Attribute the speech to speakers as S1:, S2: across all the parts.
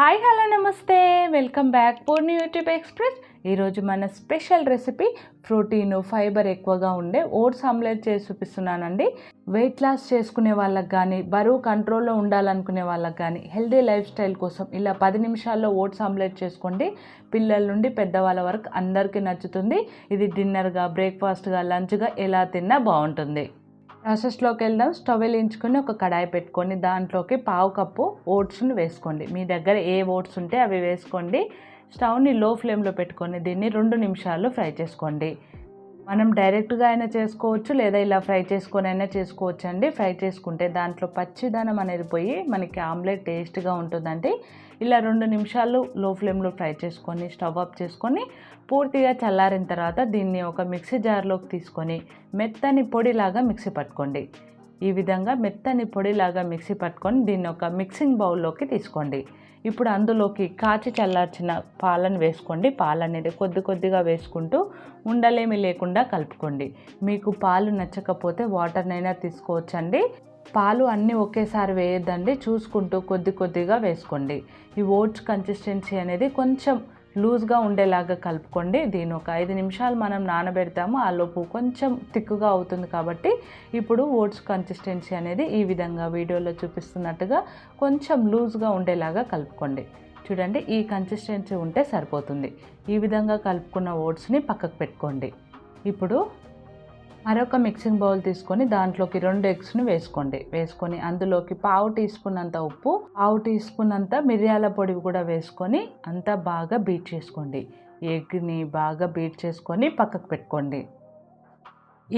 S1: Hi hello నమస్తే. Welcome back. Poorni YouTube express. ఈరోజు మన స్పెషల్ రెసిపీ ప్రోటీన్ ఫైబర్ ఎక్కువగా ఉండే ఓట్స్ ఆమ్లెట్ చేసి చూపిస్తున్నానండి. వెయిట్ లాస్ చేసుకునే వాళ్ళకి కానీ బరువు కంట్రోల్లో ఉండాలనుకునే వాళ్ళకి కానీ హెల్దీ లైఫ్ స్టైల్ కోసం ఇలా పది నిమిషాల్లో ఓట్స్ ఆమ్లెట్ చేసుకోండి. పిల్లల నుండి పెద్దవాళ్ళ వరకు అందరికీ నచ్చుతుంది. ఇది డిన్నర్గా బ్రేక్ఫాస్ట్గా లంచ్గా ఎలా తిన్నా బాగుంటుంది. ప్రాసెస్లోకి వెళ్దాం. స్టవ్ వెలిగించుకొని ఒక కడాయి పెట్టుకొని దాంట్లోకి పావు కప్పు ఓట్స్ని వేసుకోండి. మీ దగ్గర ఏ ఓట్స్ ఉంటే అవి వేసుకోండి. స్టవ్ని లో ఫ్లేమ్లో పెట్టుకొని దీన్ని రెండు నిమిషాలు ఫ్రై చేసుకోండి. మనం డైరెక్ట్గా అయినా చేసుకోవచ్చు లేదా ఇలా ఫ్రై చేసుకొని అయినా చేసుకోవచ్చు అండి. ఫ్రై చేసుకుంటే దాంట్లో పచ్చిదనం అనేది పోయి మనకి ఆమ్లెట్ టేస్ట్గా ఉంటుందండి. ఇలా రెండు నిమిషాలు లో ఫ్లేమ్లో ఫ్రై చేసుకొని స్టవ్ ఆఫ్ చేసుకొని పూర్తిగా చల్లారిన తర్వాత దీన్ని ఒక మిక్సీ జార్లోకి తీసుకొని మెత్తని పొడిలాగా మిక్సీ పట్టుకోండి. ఈ విధంగా మెత్తని పొడిలాగా మిక్సీ పట్టుకొని దీన్ని ఒక మిక్సింగ్ బౌల్లోకి తీసుకోండి. ఇప్పుడు అందులోకి కాచి చల్లార్చిన పాలను వేసుకోండి. పాలు అనేది కొద్ది కొద్దిగా వేసుకుంటూ ఉండలేమి లేకుండా కలుపుకోండి. మీకు పాలు నచ్చకపోతే వాటర్నైనా తీసుకోవచ్చండి. పాలు అన్నీ ఒకేసారి వేయొద్దండి. చూసుకుంటూ కొద్ది కొద్దిగా వేసుకోండి. ఈ ఓట్స్ కన్సిస్టెన్సీ అనేది కొంచెం లూజ్గా ఉండేలాగా కలుపుకోండి. దీని ఒక ఐదు నిమిషాలు మనం నానబెడతాము. ఆ లోపు కొంచెం తిక్కుగా అవుతుంది కాబట్టి ఇప్పుడు ఓట్స్ కన్సిస్టెన్సీ అనేది ఈ విధంగా వీడియోలో చూపిస్తున్నట్టుగా కొంచెం లూజ్గా ఉండేలాగా కలుపుకోండి. చూడండి ఈ కన్సిస్టెన్సీ ఉంటే సరిపోతుంది. ఈ విధంగా కలుపుకున్న ఓట్స్ని పక్కకు పెట్టుకోండి. ఇప్పుడు మరొక మిక్సింగ్ బౌల్ తీసుకొని దాంట్లోకి రెండు ఎగ్స్ని వేసుకోండి. వేసుకొని అందులోకి పావు టీ స్పూన్ అంత ఉప్పు పావు టీ స్పూన్ అంత మిరియాల పొడి కూడా వేసుకొని అంతా బాగా బీట్ చేసుకోండి. ఎగ్ని బాగా బీట్ చేసుకొని పక్కకు పెట్టుకోండి.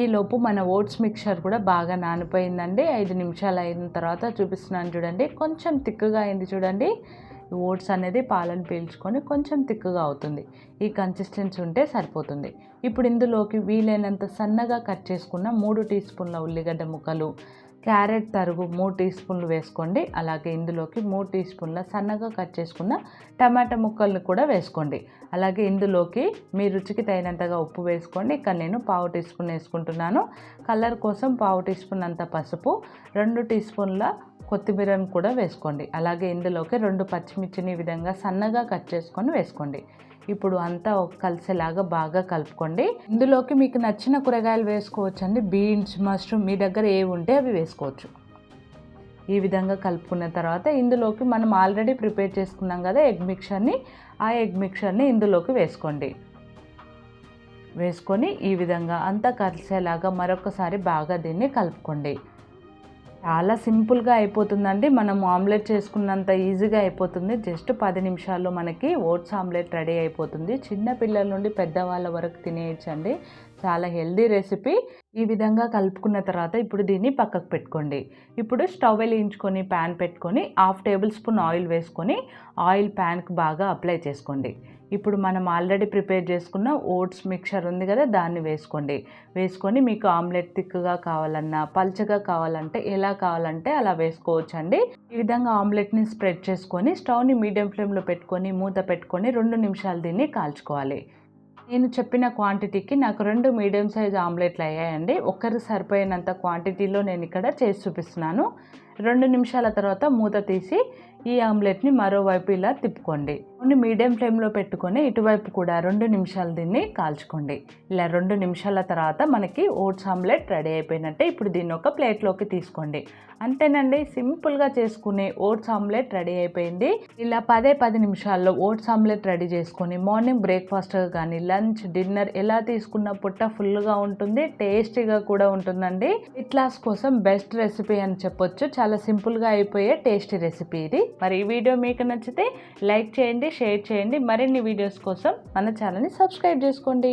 S1: ఈలోపు మన ఓట్స్ మిక్చర్ కూడా బాగా నానిపోయిందండి. ఐదు నిమిషాలు అయిన తర్వాత చూపిస్తున్నాను చూడండి. కొంచెం తిక్కుగా అయింది చూడండి. ఓట్స్ అనేది పాలను పీల్చుకొని కొంచెం తిక్కుగా అవుతుంది. ఈ కన్సిస్టెన్సీ ఉంటే సరిపోతుంది. ఇప్పుడు ఇందులోకి వీలైనంత సన్నగా కట్ చేసుకున్న మూడు టీ స్పూన్ల ఉల్లిగడ్డ ముక్కలు క్యారెట్ తరుగు మూడు టీ స్పూన్లు వేసుకోండి. అలాగే ఇందులోకి మూడు టీ స్పూన్ల సన్నగా కట్ చేసుకున్న టమాటా ముక్కల్ని కూడా వేసుకోండి. అలాగే ఇందులోకి మీ రుచికి తగినంతగా ఉప్పు వేసుకోండి. ఇక్కడ నేను పావు టీ స్పూన్ వేసుకుంటున్నాను. కలర్ కోసం పావు టీ స్పూన్ అంత పసుపు రెండు టీ స్పూన్ల కొత్తిమీరను కూడా వేసుకోండి. అలాగే ఇందులోకి రెండు పచ్చిమిర్చిని ఈ విధంగా సన్నగా కట్ చేసుకొని వేసుకోండి. ఇప్పుడు అంతా కలిసేలాగా బాగా కలుపుకోండి. ఇందులోకి మీకు నచ్చిన కూరగాయలు వేసుకోవచ్చు అండి బీన్స్ మష్రూమ్ మీ దగ్గర ఏవి ఉంటే అవి వేసుకోవచ్చు. ఈ విధంగా కలుపుకున్న తర్వాత ఇందులోకి మనం ఆల్రెడీ ప్రిపేర్ చేసుకున్నాం కదా ఎగ్ మిక్చర్ని ఆ ఎగ్ మిక్చర్ని ఇందులోకి వేసుకోండి. వేసుకొని ఈ విధంగా అంతా కలిసేలాగా మరొకసారి బాగా దీన్ని కలుపుకోండి. చాలా సింపుల్గా అయిపోతుందండి. మనం ఆమ్లెట్ చేసుకున్నంత ఈజీగా అయిపోతుంది. జస్ట్ పది నిమిషాల్లో మనకి ఓట్స్ ఆమ్లెట్ రెడీ అయిపోతుంది. చిన్న పిల్లల నుండి పెద్దవాళ్ళ వరకు తినేయచ్చండి. చాలా హెల్దీ రెసిపీ. ఈ విధంగా కలుపుకున్న తర్వాత ఇప్పుడు దీన్ని పక్కకు పెట్టుకోండి. ఇప్పుడు స్టవ్ వెలిగించుకొని ప్యాన్ పెట్టుకొని హాఫ్ టేబుల్ స్పూన్ ఆయిల్ వేసుకొని ఆయిల్ ప్యాన్కి బాగా అప్లై చేసుకోండి. ఇప్పుడు మనం ఆల్రెడీ ప్రిపేర్ చేసుకున్న ఓట్స్ మిక్చర్ ఉంది కదా దాన్ని వేసుకోండి. వేసుకొని మీకు ఆమ్లెట్ థిక్గా కావాలన్నా పల్చగా కావాలంటే ఎలా కావాలంటే అలా వేసుకోవచ్చు అండి ఈ విధంగా ఆమ్లెట్ని స్ప్రెడ్ చేసుకొని స్టవ్ని మీడియం ఫ్లేమ్లో పెట్టుకొని మూత పెట్టుకొని రెండు నిమిషాలు దీన్ని కాల్చుకోవాలి. నేను చెప్పిన క్వాంటిటీకి నాకు రెండు మీడియం సైజ్ ఆమ్లెట్లు అయ్యాయండి. ఒక్కరు సరిపోయినంత క్వాంటిటీలో నేను ఇక్కడ చేసి చూపిస్తున్నాను. రెండు నిమిషాల తర్వాత మూత తీసి ఈ ఆమ్లెట్ని మరోవైపు ఇలా తిప్పుకోండి. కొన్ని మీడియం ఫ్లేమ్లో పెట్టుకొని ఇటువైపు కూడా రెండు నిమిషాలు దీన్ని కాల్చుకోండి. ఇలా రెండు నిమిషాల తర్వాత మనకి ఓట్స్ ఆమ్లెట్ రెడీ అయిపోయినట్టే ఇప్పుడు దీన్ని ఒక ప్లేట్లోకి తీసుకోండి. అంతేనండి సింపుల్గా చేసుకునే ఓట్స్ ఆమ్లెట్ రెడీ అయిపోయింది. ఇలా పదే పది నిమిషాల్లో ఓట్స్ ఆమ్లెట్ రెడీ చేసుకొని మార్నింగ్ బ్రేక్ఫాస్ట్ కానీ లంచ్ డిన్నర్ ఎలా తీసుకున్న పుట్ట ఫుల్గా ఉంటుంది టేస్టీగా కూడా ఉంటుందండి. ఇట్లాస్ కోసం బెస్ట్ రెసిపీ అని చెప్పొచ్చు. చాలా సింపుల్గా అయిపోయే టేస్టీ రెసిపీ ఇది. మరి ఈ వీడియో మీకు నచ్చితే లైక్ చేయండి షేర్ చేయండి. మరిన్ని వీడియోస్ కోసం మన ఛానల్ని సబ్స్క్రైబ్ చేసుకోండి.